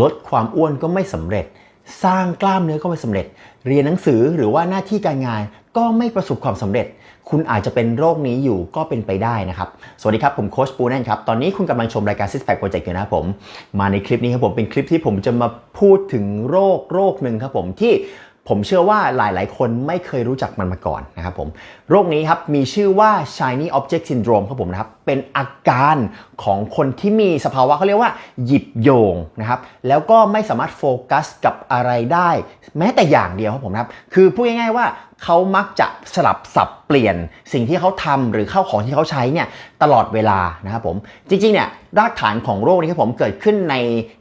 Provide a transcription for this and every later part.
ลดความอ้วนก็ไม่สำเร็จ สร้างกล้ามเนื้อก็ไม่สำเร็จ เรียนหนังสือหรือว่าหน้าที่การงานก็ไม่ประสบความสำเร็จ คุณอาจจะเป็นโรคนี้อยู่ก็เป็นไปได้นะครับ สวัสดีครับ ผมโคชปูแนนครับ ตอนนี้คุณกำลังชมรายการ Six Pack Project อยู่นะครับผม มาในคลิปนี้ครับผมเป็นคลิปที่ผมจะมาพูดถึงโรคโรคหนึ่งครับผมที่ ผมเชื่อว่าหลาย ๆ คนไม่เคยรู้จักมันมาก่อนนะครับผม โรคนี้ครับมีชื่อว่า shiny object syndrome ครับผมนะครับ เป็นอาการของคนที่มีสภาวะเขาเรียกว่า หยิบโยงนะครับ แล้วก็ไม่สามารถโฟกัสกับอะไรได้ แม้แต่อย่างเดียวครับผมนะครับ คือพูดง่าย ๆ ว่า เขามักจะสลับสับเปลี่ยนสิ่งที่เขาทำหรือเข้าของที่เขาใช้เนี่ยตลอดเวลานะครับผมจริงๆเนี่ยรากฐานของโรคนี้ครับผมเกิดขึ้นใน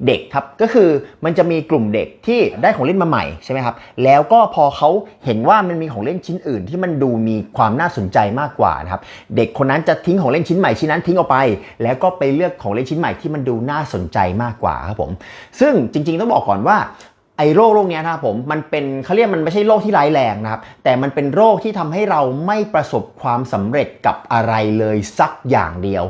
เด็กครับก็คือมันจะมีกลุ่มเด็กที่ได้ของเล่นมาใหม่ใช่ไหมครับแล้วก็พอเขาเห็นว่ามันมีของเล่นชิ้นอื่น ที่มันดูมีความน่าสนใจมากกว่านะครับเด็กคนนั้นจะทิ้งของเล่นชิ้นใหม่ชิ้นนั้นทิ้งออกไป แล้วก็ไปเลือกของเล่นชิ้นใหม่ที่มันดูน่าสนใจมากกว่าครับผมซึ่งจริงๆต้องบอกก่อนว่า ไอ้โรคโรคเนี้ยนะครับผมมันเป็นเขาเรียกมันไม่ใช่โรคที่ร้ายแรงนะครับ แต่มันเป็นโรคที่ทำให้เราไม่ประสบความสำเร็จกับอะไรเลยสักอย่างเดียว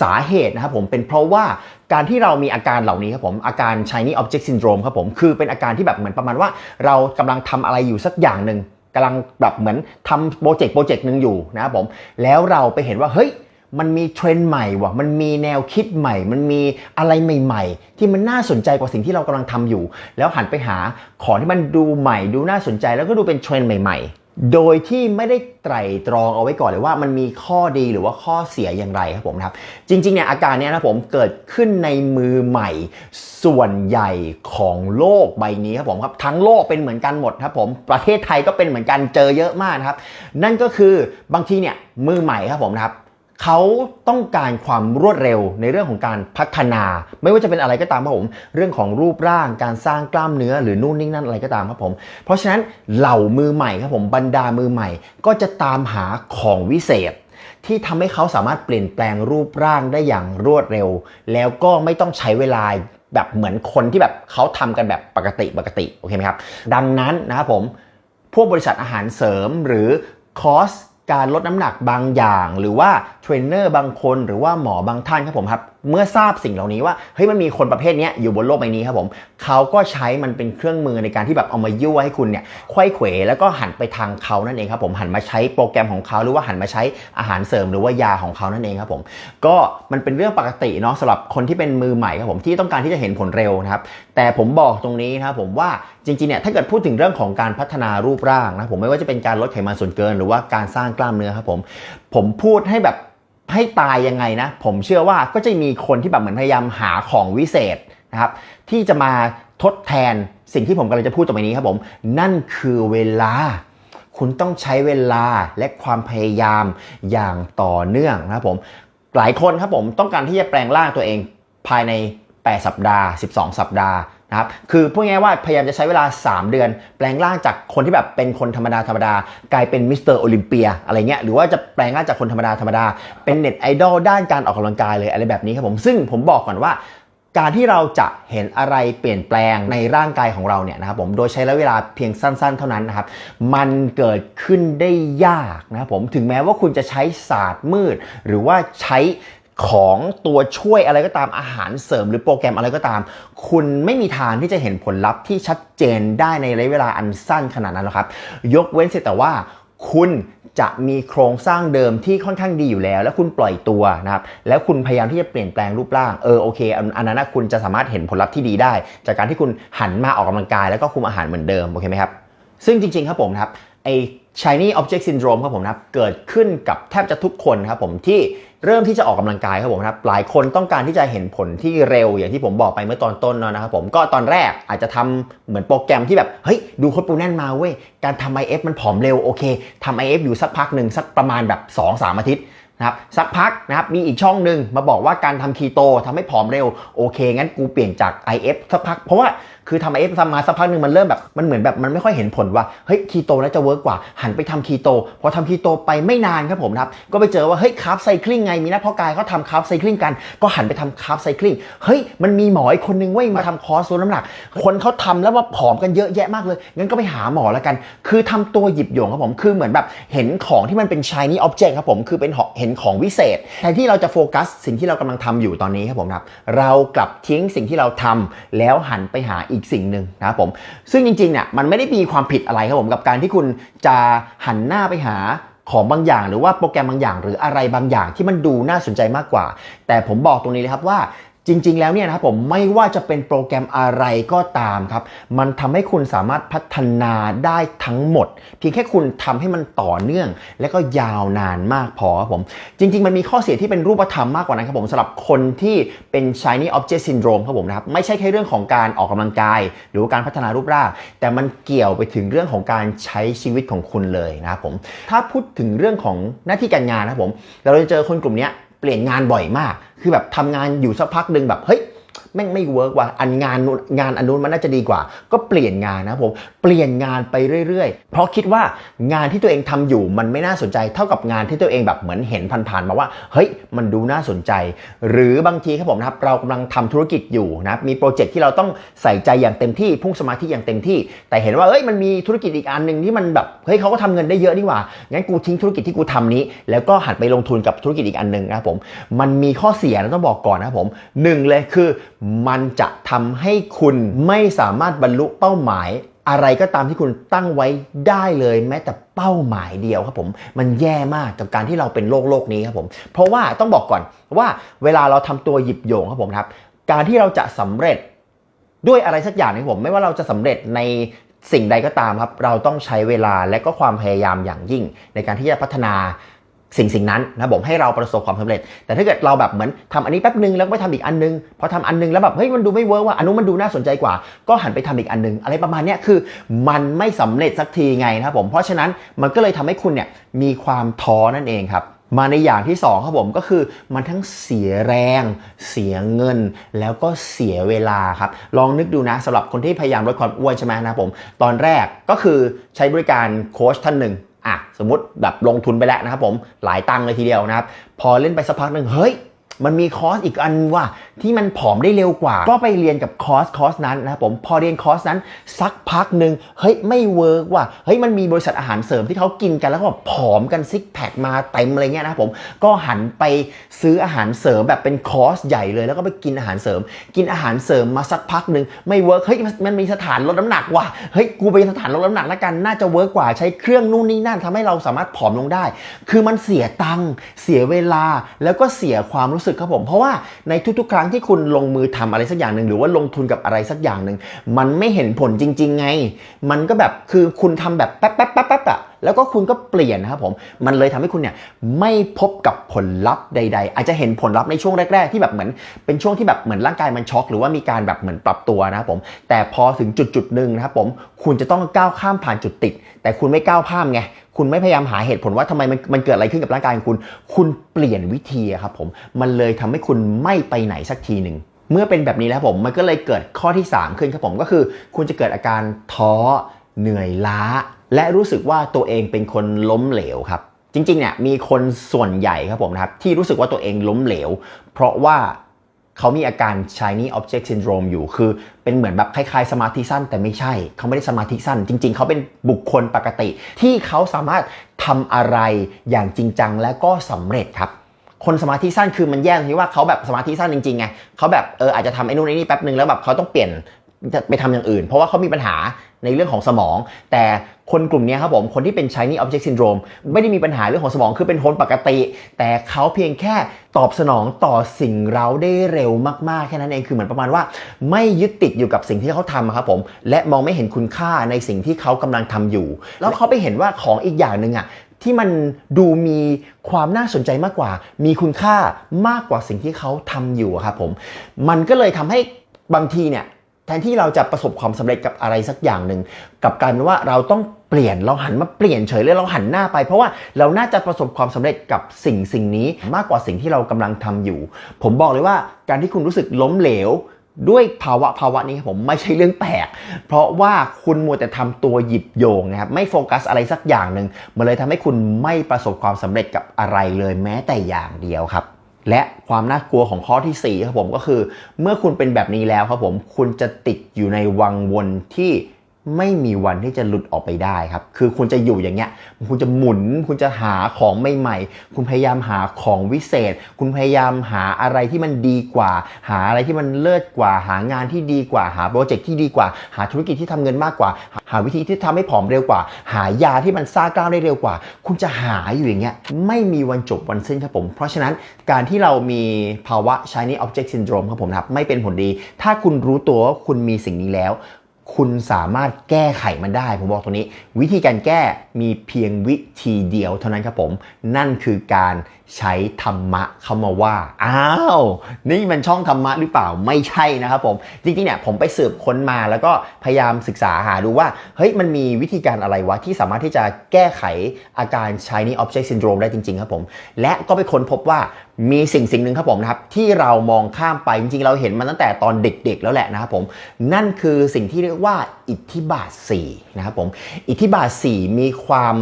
สาเหตุนะครับผมเป็นเพราะว่าการที่เรามีอาการเหล่านี้ครับผมอาการ shiny object syndrome ครับผมคือเป็นอาการที่แบบเหมือนประมาณว่า เรากำลังทำอะไรอยู่สักอย่างหนึ่งกำลังแบบเหมือนทำโปรเจกต์โปรเจกต์หนึ่งอยู่นะครับผมแล้วเราไปเห็นว่าเฮ้ย มันมีเทรนด์ใหม่ว่ะ มันมีแนวคิดใหม่ มันมีอะไรใหม่ ๆ ที่มันน่าสนใจกว่าสิ่งที่เรากำลังทำอยู่ แล้วหันไปหาของที่มันดูใหม่ ดูน่าสนใจแล้วก็ดูเป็นเทรนด์ใหม่ ๆ โดยที่ไม่ได้ไตร่ตรองเอาไว้ก่อนเลยว่ามันมีข้อดีหรือว่าข้อเสียอย่างไรครับผมนะครับ จริงๆเนี่ยอาการเนี้ยนะผมเกิดขึ้นในมือใหม่ ส่วนใหญ่ของโลกใบนี้ครับผมครับทั้งโลกเป็นเหมือนกันหมดครับผมประเทศไทยก็เป็นเหมือนกันเจอเยอะมากครับ นั่นก็คือบางทีเนี่ยมือใหม่ครับผมนะครับ เขาต้องการความรวดเร็วในเรื่องของการพัฒนา ไม่ว่าจะเป็นอะไรก็ตามครับผม เรื่องของรูปร่างการสร้างกล้ามเนื้อหรือนู่นนี่นั่นอะไรก็ตามครับผม เพราะฉะนั้นเหล่ามือใหม่ครับผมบรรดามือใหม่ ก็จะตามหาของวิเศษ ที่ทำให้เขาสามารถเปลี่ยนแปลงรูปร่างได้อย่างรวดเร็ว แล้วก็ไม่ต้องใช้เวลาแบบเหมือนคนที่แบบเขาทำกันแบบปกติปกติโอเคไหมครับ ดังนั้นนะครับผมพวกบริษัทอาหารเสริมหรือคอร์ส การลดน้ำหนักบางอย่าง หรือว่าเทรนเนอร์บางคนหรือว่าหมอบางท่านครับผมครับเมื่อทราบสิ่งเหล่านี้ว่าเฮ้ยมันมีคนประเภทนี้อยู่บนโลกใบนี้ครับผมเขาก็ใช้มันเป็นเครื่องมือในการที่แบบเอามายั่วให้คุณเนี่ยควยเขวแล้วก็หันไปทางเขานั่นเองครับผมหันมาใช้โปรแกรมของเขาหรือว่าหันมาใช้อาหารเสริมหรือว่ายาของเขานั่นเองครับผมก็มันเป็นเรื่องปกติเนาะสำหรับคนที่เป็นมือใหม่ครับผมที่ต้องการที่จะเห็นผลเร็วนะครับแต่ผมบอกตรงนี้นะครับผมว่าจริงๆเนี่ยถ้าเกิดพูดถึงเรื่องของการพัฒนารูปร่างนะผมไม่ว่าจะเป็นการลดไขมันส่วนเกิน หรือว่าการสร้างกล้ามเนื้อครับผมผมพูดให้แบบ ให้ตายยังไงนะ ผมเชื่อว่าก็จะมีคนที่แบบเหมือนพยายามหาของวิเศษนะครับที่จะมาทดแทนสิ่งที่ผมกำลังจะพูดต่อไปนี้ครับผม นั่นคือเวลา คุณต้องใช้เวลาและความพยายามอย่างต่อเนื่องนะครับผมหลายคนครับผมต้องการที่จะแปลงร่างตัวเองภายใน 8 สัปดาห์ 12 สัปดาห์ นะครับคือพูดง่ายว่าพยายามจะใช้เวลา 3 เดือน แปลงร่างจากคนที่แบบเป็นคนธรรมดาธรรมดากลายเป็นมิสเตอร์โอลิมเปียอะไรเงี้ยหรือว่าจะแปลงร่างจากคนธรรมดาธรรมดาเป็นเน็ตไอดอลด้านการออกกำลังกายเลยอะไรแบบนี้ครับผมซึ่งผมบอกก่อนว่าการที่เราจะเห็นอะไรเปลี่ยนแปลงในร่างกายของเราเนี่ยนะครับผมโดยใช้ระยะเวลาเพียงสั้นๆ เท่านั้นนะครับมันเกิดขึ้นได้ยากนะครับผมถึงแม้ว่าคุณจะใช้ศาสตร์มืด หรือว่าใช้ ของตัวช่วยอะไรก็ตามอาหารเสริมหรือโปรแกรมอะไรก็ตาม คุณไม่มีทางที่จะเห็นผลลัพธ์ที่ชัดเจนได้ในระยะเวลาอันสั้นขนาดนั้นหรอกครับ ยกเว้นเสียแต่ว่าคุณจะมีโครงสร้างเดิมที่ค่อนข้างดีอยู่แล้ว แล้วคุณปล่อยตัวนะครับแล้วคุณพยายามที่จะเปลี่ยนแปลงรูปร่างเออโอเคอันนั้นคุณจะสามารถเห็นผลลัพธ์ที่ดีได้ จากการที่คุณหันมาออกกำลังกายแล้วก็คุมอาหารเหมือนเดิมโอเคไหมครับซึ่งจริงๆครับผมนะครับไอ shiny object syndrome ครับผมนะครับเกิดขึ้นกับแทบจะทุกคนครับผมที่เริ่มที่จะออกกำลังกายครับผมนะครับหลายคนต้องการที่จะเห็นผลที่เร็วอย่างที่ผมบอกไปเมื่อตอนต้นเนอะนะครับผมก็ตอนแรกอาจจะทำเหมือนโปรแกรมที่แบบเฮ้ยดูโคดปูแน่นมาเว้ยการทำ IF มันผอมเร็วโอเคทำ IF อยู่สักพักหนึ่งสักประมาณแบบ 2-3 อาทิตย์นะครับสักพักนะครับมีอีกช่องหนึ่งมาบอกว่าการทำคีโตทำให้ผอมเร็วโอเค งั้นกูเปลี่ยนจาก IF สักพัก เพราะว่า คือทำไอเอฟทำมาสักพักหนึ่งมันเริ่มแบบมันเหมือนแบบมันไม่ค่อยเห็นผลว่าเฮ้ยคีโตแล้วจะเวิร์กกว่าหันไปทำคีโตพอทำคีโตไปไม่นานครับผมนะครับก็ไปเจอว่าเฮ้ยคาร์บไซคลิงไงมีนักเพาะกายเขาทำคาร์บไซคลิงกันก็หันไปทำคาร์บไซคลิงเฮ้ยมันมีหมออีกคนนึงเว้ยมาทำคอร์สลดน้ำหนัก คนเขาทำแล้วว่าผอมกันเยอะแยะมากเลยงั้นก็ไปหาหมอแล้วกัน คือทำตัวหยิบโยงครับผมคือเหมือนแบบเห็นของที่มันเป็น shiny object ครับผมคือเป็นเห็นของวิเศษแทนที่เราจะโฟกัสสิ่งที่เรากำลังทำอยู่ตอนนี้ครับผมนะครับเรากลับทิ้งสิ่งที่เราทำแล้วหันไปหาอีกสิ่งหนึ่งนะครับผม ซึ่งจริงๆเนี่ยมันไม่ได้มีความผิดอะไรครับผมกับการที่คุณจะหันหน้าไปหาของบางอย่างหรือว่าโปรแกรมบางอย่าง หรืออะไรบางอย่างที่มันดูน่าสนใจมากกว่า แต่ผมบอกตรงนี้เลยครับว่า จริง ๆ แล้วเนี่ยนะครับผมไม่ว่าจะเป็นโปรแกรมอะไรก็ตามครับ มันทำให้คุณสามารถพัฒนาได้ทั้งหมด เพียงแค่คุณทำให้มันต่อเนื่อง และก็ยาวนานมากพอครับผม จริง ๆ มันมีข้อเสียที่เป็นรูปธรรมมากกว่านั้นครับผมสำหรับคนที่เป็น shiny object syndrome ครับผมนะครับไม่ใช่แค่เรื่องของการออกกำลังกาย หรือการพัฒนารูปร่าง แต่มันเกี่ยวไปถึงเรื่องของการใช้ชีวิตของคุณเลยนะครับผมถ้าพูดถึงเรื่องของหน้าที่การงานนะครับผมเราจะเจอคนกลุ่มนี้ เปลี่ยนงานบ่อยมาก คือแบบทำงานอยู่สักพักหนึ่งแบบเฮ้ย ม่งไม่เวิร์กว่ะอันงานงานอันนู้นมันน่าจะดีกว่า ก็เปลี่ยนงานนะผมเปลี่ยนงานไปเรื่อยๆ เพราะคิดว่างานที่ตัวเองทำอยู่มันไม่น่าสนใจเท่ากับงานที่ตัวเองแบบเหมือนเห็นผ่านๆมาว่าเฮ้ยมันดูน่าสนใจ หรือบางทีครับผมนะครับเรากำลังทำธุรกิจอยู่นะมีโปรเจกต์ที่เราต้องใส่ใจอย่างเต็มที่พุ่งสมาธิอย่างเต็มที่ แต่เห็นว่าเอ้ยมันมีธุรกิจอีกอันหนึ่งที่มันแบบเฮ้ยเขาก็ทำเงินได้เยอะนี่หว่างั้นกูทิ้งธุรกิจที่กูทำนี้ แล้วก็หันไปลงทุนกับธุรกิจอีกอันหนึ่งนะผมมันมีข้อเสียนะต้องบอกก่อนนะผมหนึ่งเลยคือมันจะทำให้คุณไม่สามารถบรรลุเป้าหมาย อะไรก็ตามที่คุณตั้งไว้ได้เลยแม้แต่เป้าหมายเดียวครับผมมันแย่มากกับการที่เราเป็นโลกโลกนี้ครับผม เพราะว่าต้องบอกก่อนว่าเวลาเราทำตัวหยิบโยงครับผมครับ การที่เราจะสำเร็จด้วยอะไรสักอย่างนะผม ไม่ว่าเราจะสำเร็จในสิ่งใดก็ตามครับ เราต้องใช้เวลาและก็ความพยายามอย่างยิ่ง ในการที่จะพัฒนา สิ่งสิ่งนั้นนะบผมให้เราประสบความสำเร็จ แต่ถ้าเกิดเราแบบเหมือนทำอันนี้แป๊บนึงแล้วไปทำอีกอันนึงพอทำอันนึงแล้วแบบเฮ้ยมันดูไม่เวิร์กว่ะอันนู้นมันดูน่าสนใจกว่า ก็หันไปทำอีกอันนึง อะไรประมาณเนี้ยคือมันไม่สำเร็จสักทีไงนะครับผมเพราะฉะนั้นมันก็เลยทำให้คุณเนี่ยมีความท้อนั่นเองครับมาในอย่างที่2ครับผมก็คือมันทั้งเสียแรง เสียเงิน แล้วก็เสียเวลาครับ ลองนึกดูนะสำหรับคนที่พยายามลดความอ้วนใช่ไหมนะผม ตอนแรกก็คือใช้บริการโค้ชท่านหนึ่ง อะสมมติแบบลงทุนไปแล้วนะครับผมหลายตังค์เลยทีเดียวนะครับ พอเล่นไปสักพักหนึ่งเฮ้ย มันมีคอร์สอีกอันว่าที่มันผอมได้เร็วกว่า ก็ไปเรียนกับคอร์สคอร์สนั้นนะครับผมพอเรียนคอร์สนั้นสักพักหนึ่งเฮ้ยไม่เวิร์กว่ะเฮ้ยมันมีบริษัทอาหารเสริมที่เขากินกันแล้วก็แบบผอมกันซิกแพคมาเต็มอะไรเงี้ยนะครับผมก็หันไปซื้ออาหารเสริมแบบเป็นคอร์สใหญ่เลย แล้วก็ไปกินอาหารเสริม กินอาหารเสริมมาสักพักหนึ่งไม่เวิร์กเฮ้ยมันมีสถานลดน้ำหนักว่ะเฮ้ยกูไปสถานลดน้ำหนักแล้วกันน่าจะเวิร์กกว่าใช้เครื่องนู่นนี่นั่นทำให้เราสามารถผอมลงได้ คือมันเสียตังค์เสียเวลาแล้วก็เสียความรู้สึกครับผมเพราะว่าในทุกๆ ครั้งที่คุณลงมือทำอะไรสักอย่างหนึ่งหรือว่าลงทุนกับอะไรสักอย่างหนึ่งมันไม่เห็นผลจริง ๆ ไง มันก็แบบคือคุณทำแบบแป๊บแป๊บแป๊บแป๊บอะ แล้วก็คุณก็เปลี่ยนนะครับผม มันเลยทำให้คุณเนี่ยไม่พบกับผลลัพธ์ใด ๆ อาจจะเห็นผลลัพธ์ในช่วงแรก ๆ ที่แบบเหมือนเป็นช่วงที่แบบเหมือนร่างกายมันช็อก หรือว่ามีการแบบเหมือนปรับตัวนะครับผม แต่พอถึงจุดจุดๆหนึ่งนะครับผม คุณจะต้องก้าวข้ามผ่านจุดติด แต่คุณไม่ก้าวข้ามไงคุณไม่พยายามหาเหตุผลว่าทำไมมันมันเกิดอะไรขึ้นกับร่างกายของคุณ คุณเปลี่ยนวิธีครับผม มันเลยทำให้คุณไม่ไปไหนสักทีหนึ่งเมื่อเป็นแบบนี้แล้วผมมันก็เลยเกิดข้อที่ 3 ขึ้นครับผมก็คือ คุณจะเกิดอาการท้อเหนื่อยล้า และรู้สึกว่าตัวเองเป็นคนล้มเหลวครับ จริงๆเนี่ยมีคนส่วนใหญ่ครับผมนะครับ ที่รู้สึกว่าตัวเองล้มเหลว เพราะว่าเขามีอาการ shiny object syndrome อยู่ คือเป็นเหมือนแบบคล้ายๆ สมาธิสั้นแต่ไม่ใช่ เขาไม่ได้สมาธิสั้น จริง ๆ เขาเป็นบุคคลปกติ ที่เขาสามารถทำอะไรอย่างจริงจังและก็สำเร็จครับ คนสมาธิสั้นคือมันแย่ตรงที่ว่าเขาแบบสมาธิสั้นจริงๆไงเขาแบบเอออาจจะทำไอ้นู่นไอ้นี่แป๊บนึงแล้วแบบเขาต้องเปลี่ยนไปทำอย่างอื่น เพราะว่าเขามีปัญหาในเรื่องของสมอง แต่ คนกลุ่มนี้ครับผม คนที่เป็น shiny object syndrome ไม่ได้มีปัญหาเรื่องของสมองคือเป็นคนปกติ แต่เขาเพียงแค่ตอบสนองต่อสิ่งเราได้เร็วมากๆ แค่นั้นเองคือเหมือนประมาณว่า ไม่ยึดติดอยู่กับสิ่งที่เขาทำครับผม และมองไม่เห็นคุณค่าในสิ่งที่เขากำลังทำอยู่ แล้วเขาไปเห็นว่าของอีกอย่างหนึ่งอะที่มันดูมีความน่าสนใจมากกว่า มีคุณค่ามากกว่าสิ่งที่เขาทำอยู่ครับผม มันก็เลยทำให้บางทีเนี่ย แทนที่เราจะประสบความสำเร็จกับอะไรสักอย่างหนึ่งกับการว่าเราต้องเปลี่ยนเราหันมาเปลี่ยนเฉยเลยเราหันหน้าไป เพราะว่าเราน่าจะประสบความสำเร็จกับสิ่งสิ่งนี้มากกว่าสิ่งที่เรากำลังทำอยู่ ผมบอกเลยว่าการที่คุณรู้สึกล้มเหลวด้วยภาวะภาวะนี้ผมไม่ใช่เรื่องแปลก เพราะว่าคุณมัวแต่ทำตัวหยิบโยงนะครับไม่โฟกัสอะไรสักอย่างหนึ่งมันเลยทำให้คุณไม่ประสบความสำเร็จกับอะไรเลยแม้แต่อย่างเดียวครับ และความน่ากลัวของข้อที่4ครับผมก็คือ เมื่อคุณเป็นแบบนี้แล้วครับผมคุณจะติดอยู่ในวังวนที่ ไม่มีวันที่จะหลุดออกไปได้ครับ คือคุณจะอยู่อย่างเงี้ย คุณจะหมุน คุณจะหาของใหม่ๆ คุณพยายามหาของวิเศษ คุณพยายามหาอะไรที่มันดีกว่า หาอะไรที่มันเลิศกว่า หางานที่ดีกว่า หาโปรเจกต์ที่ดีกว่า หาธุรกิจที่ทำเงินมากกว่า หาวิธีที่ทำให้ผอมเร็วกว่า หายาที่มันสร้างกล้ามได้เร็วกว่า คุณจะหาอยู่อย่างเงี้ย ไม่มีวันจบวันสิ้นครับผม เพราะฉะนั้นการที่เรามีภาวะ shiny object syndrome ครับผมครับ ไม่เป็นผลดี ถ้าคุณรู้ตัวว่าคุณมีสิ่งนี้แล้ว คุณสามารถแก้ไขมันได้ ผมบอกตรงนี้ วิธีการแก้มีเพียงวิธีเดียวเท่านั้นครับผม นั่นคือการใช้ธรรมะเข้ามาว่า อ้าว นี่มันช่องธรรมะหรือเปล่าไม่ใช่นะครับผม จริงๆเนี่ยผมไปสืบค้นมาแล้วก็พยายามศึกษาหาดูว่า เฮ้ยมันมีวิธีการอะไรวะ ที่สามารถที่จะแก้ไขอาการ shiny object syndrome ได้จริงๆครับผม และก็ไปค้นพบว่า มีสิ่งสิ่งหนึ่งครับผมนะครับที่เรามองข้ามไปจริงๆเราเห็นมันตั้งแต่ตอนเด็กๆ แล้วแหละนะครับผมนั่นคือสิ่งที่เรียกว่าอิทธิบาท4นะครับผมอิทธิบาท 4 มีความ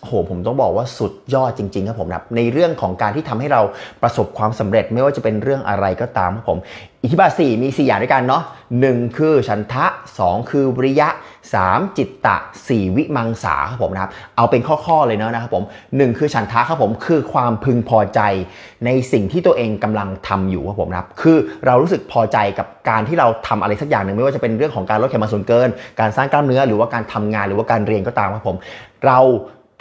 โอ้โหผมต้องบอกว่าสุดยอดจริง ๆ ครับผมนะในเรื่องของการที่ทำให้เราประสบความสำเร็จไม่ว่าจะเป็นเรื่องอะไรก็ตามครับผม อิทธิบาท4มี 4 อย่างด้วยกันเนาะ1คือฉันทะ 2 คือวิริยะ 3 จิตตะ 4 วิมังสาครับผมนะครับ เอาเป็นข้อๆเลยเนาะนะครับผม 1 คือฉันทะครับผมคือความพึงพอใจในสิ่งที่ตัวเองกำลังทำอยู่ครับผมนะครับ คือเรารู้สึกพอใจกับการที่เราทำอะไรสักอย่างหนึ่งไม่ว่าจะเป็นเรื่องของการลดไขมันส่วนเกิน การสร้างกล้ามเนื้อหรือว่าการทำงานหรือว่าการเรียนก็ตามครับผม เรา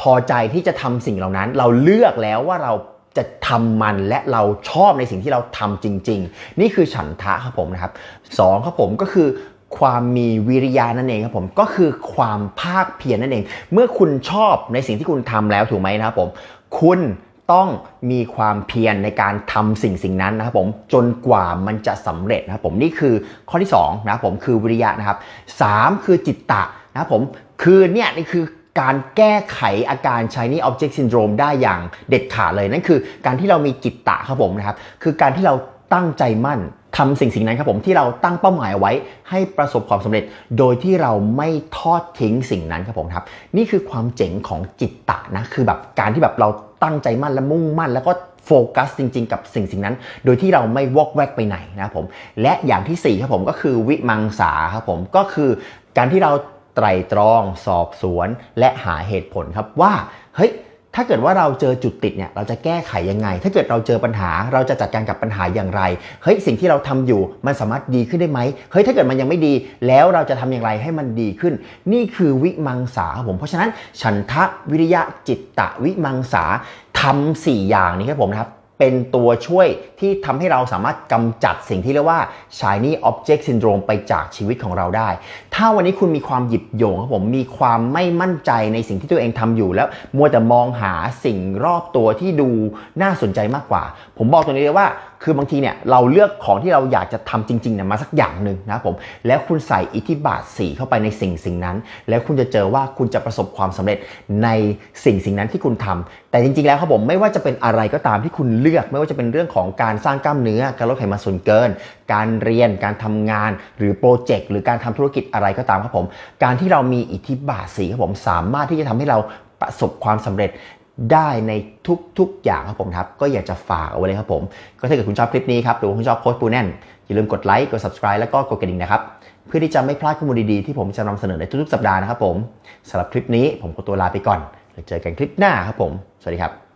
พอใจที่จะทำสิ่งเหล่านั้น เราเลือกแล้วว่าเราจะทำมันและเราชอบในสิ่งที่เราทำจริง ๆ นี่คือฉันทะครับผมนะครับสองครับผมก็คือความมีวิริยานั่นเองครับผมก็คือความภาคเพียรนั่นเอง เมื่อคุณชอบในสิ่งที่คุณทำแล้วถูกไหมนะครับผม คุณต้องมีความเพียรในการทำสิ่งสิ่งนั้นนะครับผมจนกว่ามันจะสำเร็จนะครับผมนี่คือข้อที่2นะครับผมคือวิริยะนะครับสามคือจิตตะนะครับผมคือเนี่ยนี่คือ การแก้ไขอาการ shiny object syndrome ได้อย่างเด็ดขาดเลย นั่นคือการที่เรามีจิตตะครับผมนะครับ คือการที่เราตั้งใจมั่นทำสิ่งสิ่งนั้นครับผมที่เราตั้งเป้าหมายไว้ให้ประสบความสำเร็จ โดยที่เราไม่ทอดทิ้งสิ่งนั้นครับผมครับ นี่คือความเจ๋งของจิตตะนะคือแบบการที่แบบเราตั้งใจมั่นและมุ่งมั่น แล้วก็โฟกัสจริง ๆ กับสิ่งสิ่งนั้น โดยที่เราไม่วอกแวกไปไหนนะครับผมและอย่างที่สี่ครับผมก็คือวิมังสาครับผมก็คือการที่เรา ไตรตรองสอบสวน และหาเหตุผลครับว่าเฮ้ยถ้าเกิดว่าเราเจอจุดติดเนี่ยเราจะแก้ไขยังไง ถ้าเกิดเราเจอปัญหาเราจะจัดการกับปัญหาอย่างไรเฮ้ยสิ่งที่เราทำอยู่มันสามารถดีขึ้นได้ไหมเฮ้ยถ้าเกิดมันยังไม่ดี แล้วเราจะทำอย่างไรให้มันดีขึ้น นี่คือวิมังสาครับผมเพราะฉะนั้นฉันทะวิริยะจิตตะวิมังสาทำสี่อย่างนี้ครับผมนะครับ เป็นตัวช่วยที่ทำให้เราสามารถกำจัดสิ่งที่เรียกว่า shiny object syndrome ไปจากชีวิตของเราได้ ถ้าวันนี้คุณมีความหยิบโยงครับผม มีความไม่มั่นใจในสิ่งที่ตัวเองทำอยู่แล้ว มัวแต่มองหาสิ่งรอบตัวที่ดูน่าสนใจมากกว่า ผมบอกตรงนี้เลยว่า คือบางทีเนี่ยเราเลือกของที่เราอยากจะทำจริงๆเนี่ยมาสักอย่างหนึ่งนะผมแล้วคุณใส่อิทธิบาทสีเข้าไปในสิ่งสิ่งนั้น แล้วคุณจะเจอว่าคุณจะประสบความสำเร็จในสิ่งสิ่งนั้นที่คุณทำแต่จริงๆแล้วครับผมไม่ว่าจะเป็นอะไรก็ตามที่คุณเลือก ไม่ว่าจะเป็นเรื่องของการสร้างกล้ามเนื้อ การลดไขมันส่วนเกิน การเรียนการทำงานหรือโปรเจกต์หรือการทำธุรกิจอะไรก็ตามครับผม การที่เรามีอิทธิบาทสีครับผมสามารถที่จะทำให้เราประสบความสำเร็จ ได้ในทุกๆอย่างครับผมครับ ก็อยากจะฝากเอาไว้เลยครับผม ก็ถ้าเกิดคุณชอบคลิปนี้ครับ หรือว่าคุณชอบโค้ชปูแน่น อย่าลืมกดไลค์ กด subscribe แล้วก็กดกระดิ่งนะครับ เพื่อที่จะไม่พลาดข้อมูลดีๆ ที่ผมจะนำเสนอในทุกๆสัปดาห์นะครับผมสำหรับคลิปนี้ผมขอตัวลาไปก่อนแล้วเจอกันคลิปหน้าครับผม สวัสดีครับ